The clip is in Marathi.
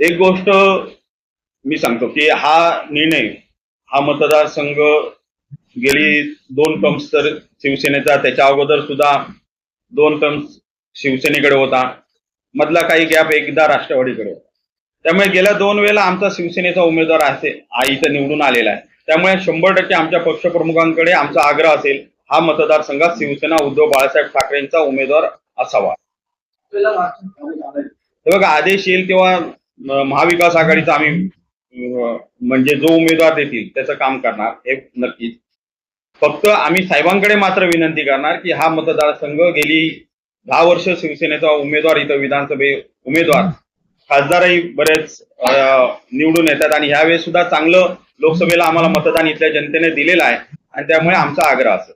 एक गोष्ट मी सांगतो की हा निर्णय हा मतदारसंघ गेली दोन टर्म्स तर शिवसेनेचा त्याच्या अगोदर सुद्धा दोन टर्म्स शिवसेनेकडे होता. मधला काही गॅप एकदा राष्ट्रवादीकडे होता. त्यामुळे गेल्या दोन वेळेला आमचा शिवसेनेचा उमेदवार असे आईचं निवडून आलेला आहे. त्यामुळे शंभर टक्के आमच्या पक्षप्रमुखांकडे आमचा आग्रह असेल हा मतदारसंघात शिवसेना उद्धव बाळासाहेब ठाकरेंचा उमेदवार असावा. हे बघा आदेश येईल तेव्हा महाविकास आघाडीचा आम्ही म्हणजे जो उमेदवार देतील त्याचं काम करणार हे नक्कीच. फक्त आम्ही साहेबांकडे मात्र विनंती करणार की हा मतदारसंघ गेली दहा वर्ष शिवसेनेचा उमेदवार इथं विधानसभे उमेदवार खासदारही बरेच निवडून येतात आणि ह्यावेळेस सुद्धा चांगलं लोकसभेला आम्हाला मतदान इथल्या जनतेने दिलेलं आहे आणि त्यामुळे आमचा आग्रह असेल